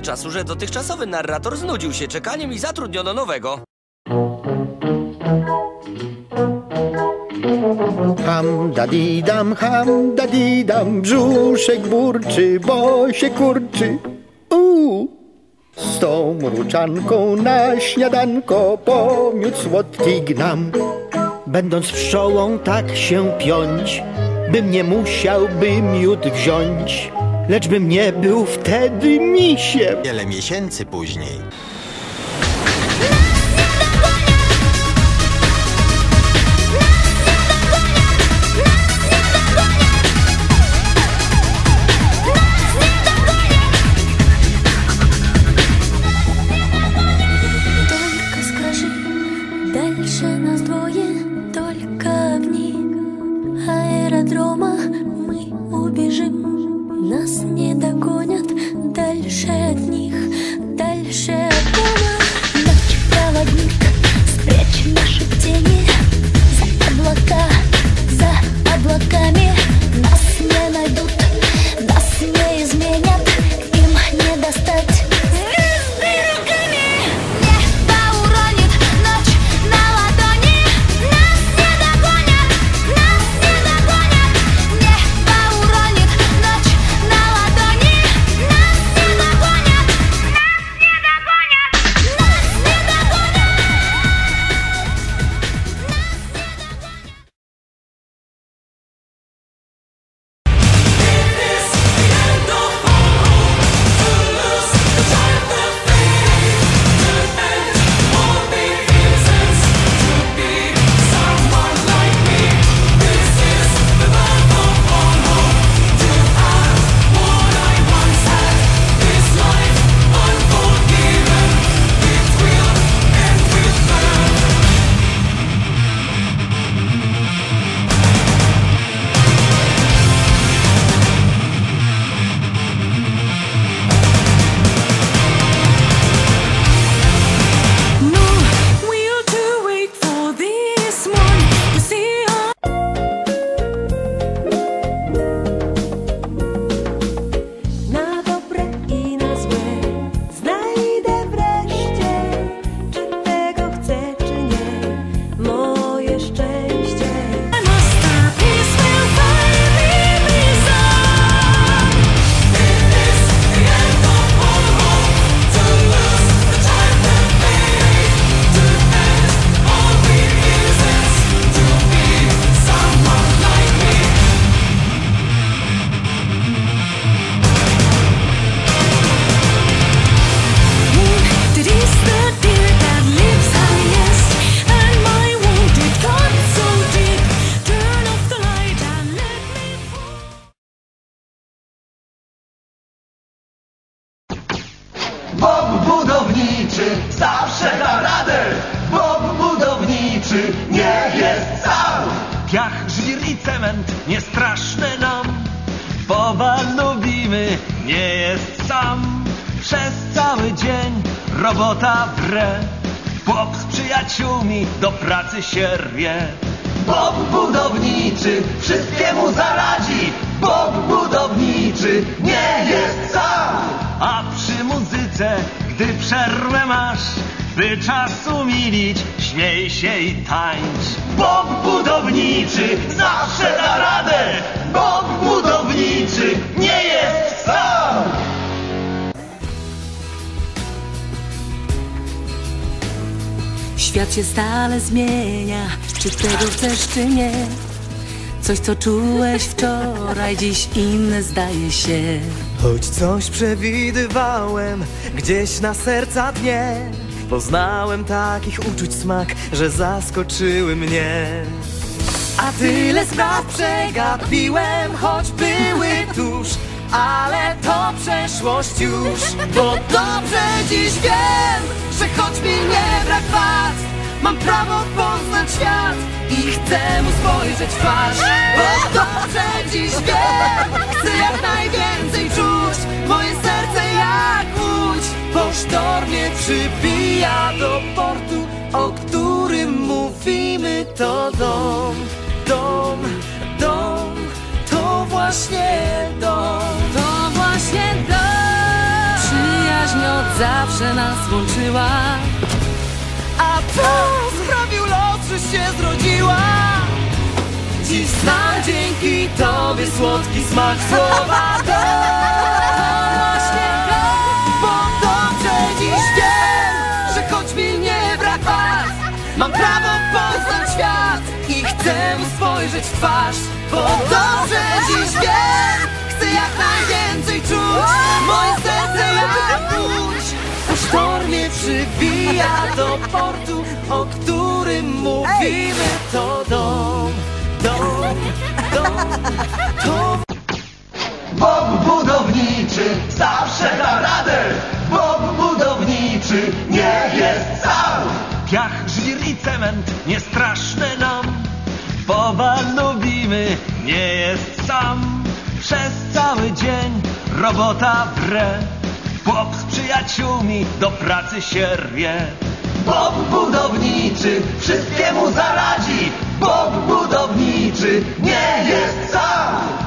Tyle czasu, że dotychczasowy narrator znudził się czekaniem i zatrudniono nowego. Ham dadidam, ham dadidam, brzuszek burczy, bo się kurczy. Uuu. Z tą mruczanką na śniadanko pomiód słodki gnam. Będąc pszczołą tak się piąć, bym nie musiał by miód wziąć, lecz bym nie był wtedy misiem. Wiele miesięcy później. Nam. Boba lubimy, nie jest sam. Przez cały dzień robota wre. Bob z przyjaciółmi do pracy się rwie. Bob budowniczy wszystkiemu zaradzi. Bob budowniczy nie jest sam. A przy muzyce, gdy przerwę masz, by czas umilić, śmiej się i tańcz. Bob budowniczy zawsze da radę. Bob budowniczy nie jest sam. Świat się stale zmienia, czy tego chcesz, czy nie. Coś, co czułeś wczoraj, dziś inne zdaje się. Choć coś przewidywałem gdzieś na serca dnie Poznałem takich uczuć smak, że zaskoczyły mnie A tyle spraw przegapiłem, choć były tuż Ale to przeszłość już, bo dobrze dziś wiem Że choć mi nie brak wad, mam prawo poznać świat I chcę mu spojrzeć w twarz, bo dobrze dziś wiem Chcę jak najwięcej czuć, moje serce jak łódź Po sztormie przybija do portu, o którym mówimy to dom Dom, dom, to właśnie dom To właśnie dom. zawsze nas łączyła. A to sprawił los, że się zrodziła Dziś znam dzięki tobie słodki smak słowa to chcę mu spojrzeć w twarz Bo dobrze dziś wiem, chcę jak najwięcej czuć Moje serce jak łódź po sztormie przybija do portu, o którym mówimy to dom, dom, dom, to Bob budowniczy zawsze da radę. Bob budowniczy nie jest sam. Piach, żwir i cement nie straszne nam. Boba lubimy, nie jest sam. Przez cały dzień robota wre. Bob z przyjaciółmi do pracy się rwie. Bob budowniczy wszystkiemu zaradzi. Bob budowniczy nie jest sam.